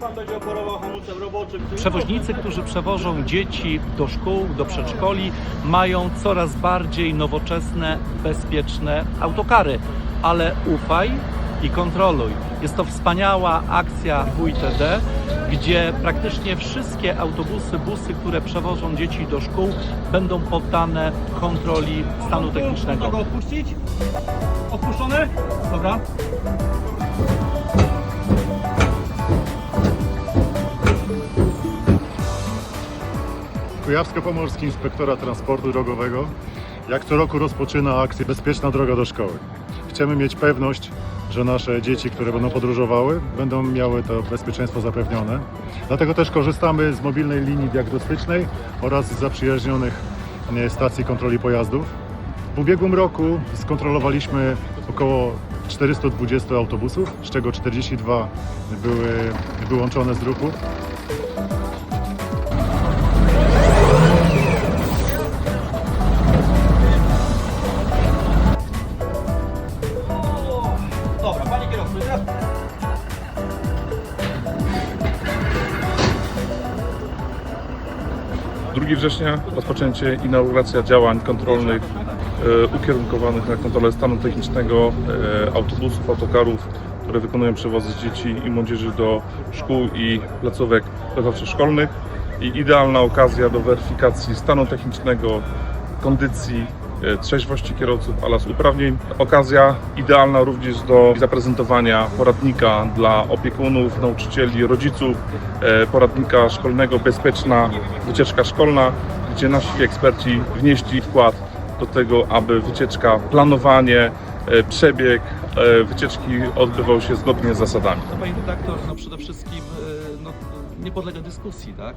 Pan będzie hamulcem roboczym? Przewoźnicy, którzy przewożą dzieci do szkół, do przedszkoli, mają coraz bardziej nowoczesne, bezpieczne autokary. Ale ufaj i kontroluj. Jest to wspaniała akcja WITD, gdzie praktycznie wszystkie autobusy, busy, które przewożą dzieci do szkół, będą poddane kontroli stanu technicznego. Mogę odpuścić? Odpuszczony? Dobra. Kujawsko-Pomorski Inspektorat Transportu Drogowego jak co roku rozpoczyna akcję Bezpieczna droga do szkoły. Chcemy mieć pewność, że nasze dzieci, które będą podróżowały, będą miały to bezpieczeństwo zapewnione. Dlatego też korzystamy z mobilnej linii diagnostycznej oraz z zaprzyjaźnionych e, stacji kontroli pojazdów. W ubiegłym roku skontrolowaliśmy około 420 autobusów, z czego 42 były wyłączone z ruchu. Dobra, panie kierowcy, teraz 2 września rozpoczęcie inauguracja działań kontrolnych ukierunkowanych na kontrolę stanu technicznego e, autobusów, autokarów, które wykonują przewozy dzieci i młodzieży do szkół i placówek wychowawczo-szkolnych i idealna okazja do weryfikacji stanu technicznego, kondycji, e, trzeźwości kierowców oraz uprawnień. Okazja idealna również do zaprezentowania poradnika dla opiekunów, nauczycieli, rodziców, e, poradnika szkolnego Bezpieczna wycieczka szkolna, gdzie nasi eksperci wnieśli wkład do tego, aby wycieczka, planowanie, e, przebieg e, wycieczki odbywał się zgodnie z zasadami. To pani redaktor, no przede wszystkim e, no, nie podlega dyskusji, tak?